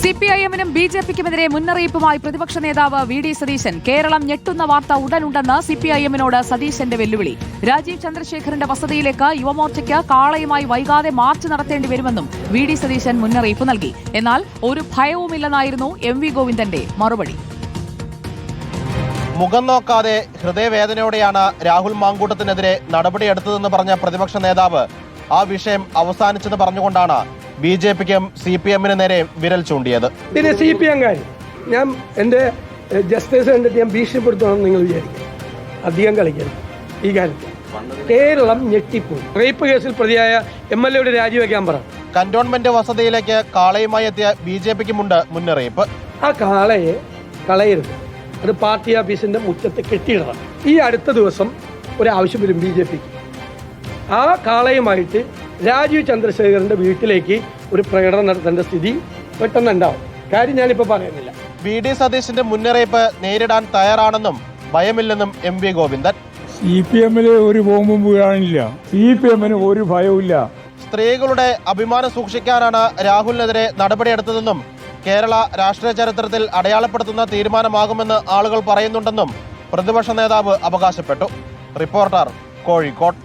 C P I എമ്മിനും B J പിക്കുമെതിരെ മുന്നറിയിപ്പുമായി പ്രതിപക്ഷ നേതാവ് വി ഡി സതീശൻ. കേരളം ഞെട്ടുന്ന വാർത്ത ഉടനുണ്ടെന്ന് സി പി ഐ എമ്മിനോട് സതീശന്റെ വെല്ലുവിളി. രാജീവ് ചന്ദ്രശേഖറിന്റെ വസതിയിലേക്ക് യുവമോർച്ചയ്ക്ക് കാളയുമായി വൈകാതെ മാർച്ച് നടത്തേണ്ടി വരുമെന്നും വി ഡി സതീശൻ മുന്നറിയിപ്പ് നൽകി. എന്നാൽ ഒരു ഭയവുമില്ലെന്നായിരുന്നു എം വി ഗോവിന്ദന്റെ മറുപടി. മുഖം നോക്കാതെ ഹൃദയവേദനയോടെയാണ് രാഹുൽ മാങ്കൂട്ടത്തിനെതിരെ നടപടിയെടുത്തതെന്ന് പറഞ്ഞ പ്രതിപക്ഷ നേതാവ് ആ വിഷയം അവസാനിച്ചെന്ന് പറഞ്ഞുകൊണ്ടാണ് ബി ജെ പിക്കും സി പി എമ്മിന് നേരെ വിരൽ ചൂണ്ടിയത്. പിന്നെ സി പി എംകാർ ഞാൻ എന്റെ ജസ്റ്റിസ് കണ്ടിട്ട് ഞാൻ ഭീഷണിപ്പെടുത്തണമെന്ന് നിങ്ങൾ വിചാരിക്കും. അധികം കളിക്കരുത്. ഈ കാര്യത്തിൽ. കേരളം ഞെട്ടിപ്പോയി. റേപ്പ് കേസിൽ പ്രതിയായ എം എൽ എയുടെ രാജിവെക്കാൻ പറ. കന്റോൺമെന്റ് വസതിയിലേക്ക് കാളയുമായി എത്തിയ ബി ജെ പിക്കുമുണ്ട് മുന്നറിയിപ്പ്. ആ കാളയെ കളയരുത്. അത് പാർട്ടി ഓഫീസിന്റെ മുറ്റത്ത് കെട്ടിയിടണം. ഈ അടുത്ത ദിവസം ഒരു ആവശ്യം വരും ബി ജെ പിക്ക്. ആ കാളയുമായിട്ട് രാജീവ് ചന്ദ്രശേഖരന്റെ വീട്ടിലേക്ക് ഒരു പ്രകടനം നടത്തേണ്ട സ്ഥിതി പെട്ടെന്ന് ഉണ്ടാവും കാര്യം ഞാനിപ്പോൾ പറയുന്നില്ല. വി ഡി സതീശിന്റെ മുന്നറിയിപ്പ് നേരിടാൻ തയ്യാറാണെന്നും ഭയമില്ലെന്നും M V Govindan. C P എമ്മിൽ ഒരു ബോംബും വീഴാനില്ല. സി പി എമ്മിന് ഒരു ഭയവുമില്ല. സ്ത്രീകളുടെ അഭിമാനം സൂക്ഷിക്കാനാണ് രാഹുലിനെതിരെ നടപടിയെടുത്തതെന്നും കേരള രാഷ്ട്രീയ ചരിത്രത്തിൽ അടയാളപ്പെടുത്തുന്ന തീരുമാനമാകുമെന്ന് ആളുകൾ പറയുന്നുണ്ടെന്നും പ്രതിപക്ഷ നേതാവ് അവകാശപ്പെട്ടു. റിപ്പോർട്ടർ കോഴിക്കോട്.